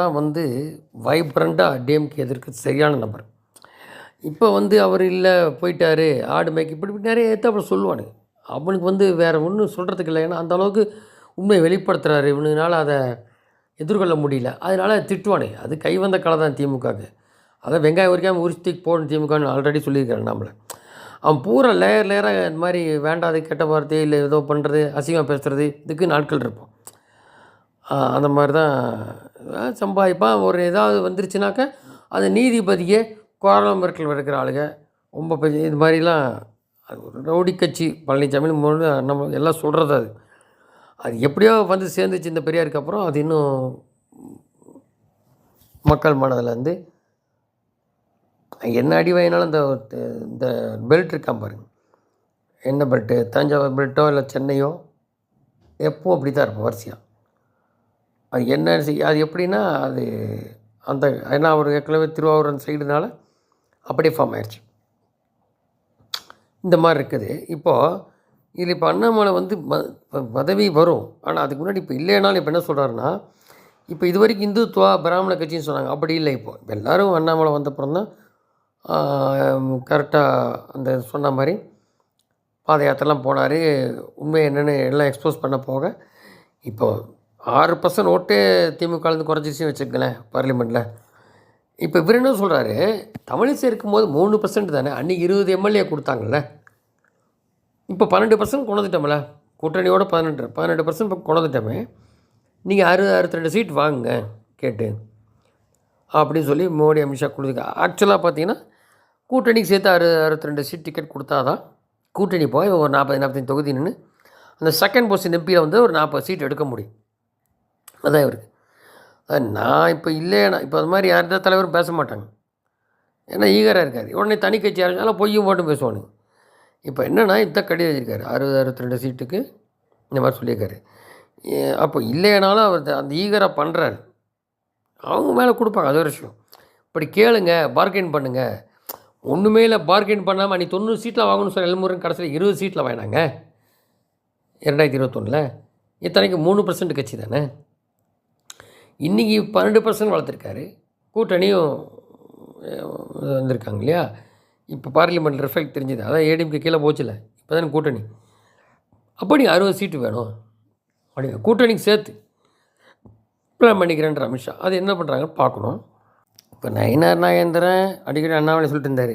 தான் வந்து வைப்ரண்ட்டாக டிஎம்கே எதிர்க்க சரியான நபர். இப்போ வந்து அவர் இல்லை போயிட்டார் ஆடு மேய்க்கு இப்படி இப்படி நிறைய ஏற்ற அப்புறம் சொல்லுவானுங்க. அவனுக்கு வந்து வேறு ஒன்றும் சொல்கிறதுக்கு இல்லை. ஏன்னா அந்த அளவுக்கு உண்மையை வெளிப்படுத்துகிறாரு இவனுனால அதை எதிர்கொள்ள முடியல. அதனால் திட்டுவானுங்க. அது கை வந்த கலை தான் திமுகவுக்கு அதை வெங்காயம் உரிக்காமல் உரிச்சு போகணும் திமுகன்னு ஆல்ரெடி சொல்லியிருக்காரு நம்மளை. அவன் பூரா லேயர் லேயராக இந்த மாதிரி வேண்டாத கெட்ட வார்த்தை இல்லை ஏதோ பண்ணுறது அசிங்கமாக பேசுகிறது இதுக்கு நாட்கள் இருப்போம் அந்த மாதிரி தான் சம்பாதிப்பான். ஒரு ஏதாவது வந்துருச்சுனாக்கா அது நீதிபதியே கோரம் இருக்கிற ஆளுங்க. ரொம்ப பெரிய இது மாதிரிலாம் அது ஒரு ரவுடி கட்சி. பழனிசாமி முழு நம்ம எல்லாம் சொல்கிறது அது. அது எப்படியோ வந்து சேர்ந்துச்சு இந்த பெரியாருக்கு அப்புறம். அது இன்னும் மக்கள் மனதில் வந்து என்ன அடி வாங்கினாலும் இந்த இந்த பெல்ட் இருக்கான் பாருங்க. என்ன பெல்ட்டு தஞ்சாவூர் பெல்ட்டோ இல்லை சென்னையோ? எப்பவும் அப்படி தான் இருப்போம் வரிசையாக அது என்ன செய்ய அது எப்படின்னா அது அந்த ஏன்னா அவர் ஏற்கனவே திருவாரூர் அந்த சைடுனால அப்படியே ஃபார்ம் ஆயிடுச்சு இந்த மாதிரி இருக்குது. இப்போது இதில் இப்போ அண்ணாமலை வந்து ம பதவி வரும். ஆனால் அதுக்கு முன்னாடி இப்போ இல்லைனாலும் இப்போ என்ன சொல்கிறாருன்னா இப்போ இது வரைக்கும் இந்துத்துவா பிராமண கட்சின்னு சொன்னாங்க. அப்படி இல்லை இப்போ. இப்போ எல்லோரும் அண்ணாமலை வந்தப்புறம் தான் கரெக்டாக அந்த சொன்ன மாதிரி பாதயாத்திரைலாம் போனார். உண்மை என்னென்னு எல்லாம் எக்ஸ்போஸ் பண்ண போக இப்போது ஆறு பர்சன்ட் ஓட்டே திமுகலேருந்து குறைஞ்சிருச்சுன்னு வச்சுக்கங்களேன் பார்லிமெண்ட்டில் இப்போ இவர் என்ன சொல்கிறாரு தமிழிசை இருக்கும்போது மூணு பர்சன்ட் தானே அன்றைக்கி இருபது எம்எல்ஏ கொடுத்தாங்கல்ல. இப்போ பன்னெண்டு பர்சன்ட் கொண்டுட்டோம்ல கூட்டணியோட பதினெட்டு பதினெட்டு பர்சன்ட் இப்போ கொண்டுட்டோமே நீங்கள் அறுபது அறுபத்தி ரெண்டு சீட் வாங்குங்க கேட்டு. அப்படின்னு சொல்லி மோடி அமித்ஷா கொடுத்துருங்க ஆக்சுவலாக பார்த்தீங்கன்னா கூட்டணிக்கு சேர்த்து அறு அறுபத்தி ரெண்டு சீட் டிக்கெட் கொடுத்தா தான் கூட்டணி போய் ஒரு நாற்பது நாற்பத்தஞ்சு தொகுதி நின்று அந்த செகண்ட் பொசிஷன் எம்பியில் வந்து ஒரு நாற்பது சீட் எடுக்க முடியும். அதான் இவருக்கு. நான் இப்போ இல்லைனா இப்போ அது மாதிரி யார்கிட்ட தலைவரும் பேச மாட்டாங்க. ஏன்னா ஈகராக இருக்காது உடனே தனி கட்சி ஆரம்பிச்சாலும் பொய்யும் போட்டு பேசுவானுங்க. இப்போ என்னென்னா இத்த கடிதம் எழுதியிருக்காரு. அறுபது அறுபத்தி ரெண்டு சீட்டுக்கு இந்த மாதிரி சொல்லியிருக்காரு. ஏ- அப்போ இல்லைனாலும் அவர் அந்த ஈகராக பண்ணுறாரு அவங்க மேலே கொடுப்பாங்க. அது ஒரு விஷயம். இப்படி கேளுங்க பார்கெயின் பண்ணுங்க. ஒன்றுமே இல்லை பார்கெயின் பண்ணாமல் நீ தொண்ணூறு சீட்டில் வாங்கணும்னு சொல்லி எழுமுறை கடைசியில் இருபது சீட்டில் வாங்கினாங்க. இரண்டாயிரத்தி இருபத்தொன்னில். இத்தனைக்கு மூணு பர்சன்ட் கட்சி தானே? இன்றைக்கி பன்னெண்டு பர்சன்ட் வளர்த்துருக்காரு. கூட்டணியும் வந்திருக்காங்க இல்லையா? இப்போ பார்லிமெண்ட் ரிஃபெக்ட் தெரிஞ்சுது. அதான் ஏடிஎம்கே கீழே போச்சுல. இப்போ தானே கூட்டணி. அப்போ நீ அறுபது சீட்டு வேணும். அப்படி கூட்டணிக்கு சேர்த்து. பிளான் பண்ணிக்கிறேன்ற அமித்ஷா அது என்ன பண்ணுறாங்கன்னு பார்க்கணும். இப்போ நயினார் நாகேந்திரன் அடிக்கடி அண்ணாமலை சொல்லிட்டு இருந்தார்.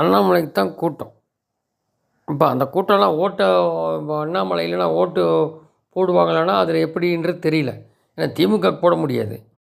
அண்ணாமலைக்கு தான் கூட்டம். இப்போ அந்த கூட்டம்லாம் ஓட்டை இப்போ அண்ணாமலை இல்லைன்னா ஓட்டு போடுவாங்களான்னா அதில் எப்படின்றது தெரியல. ஏன்னா திமுக போட முடியாது.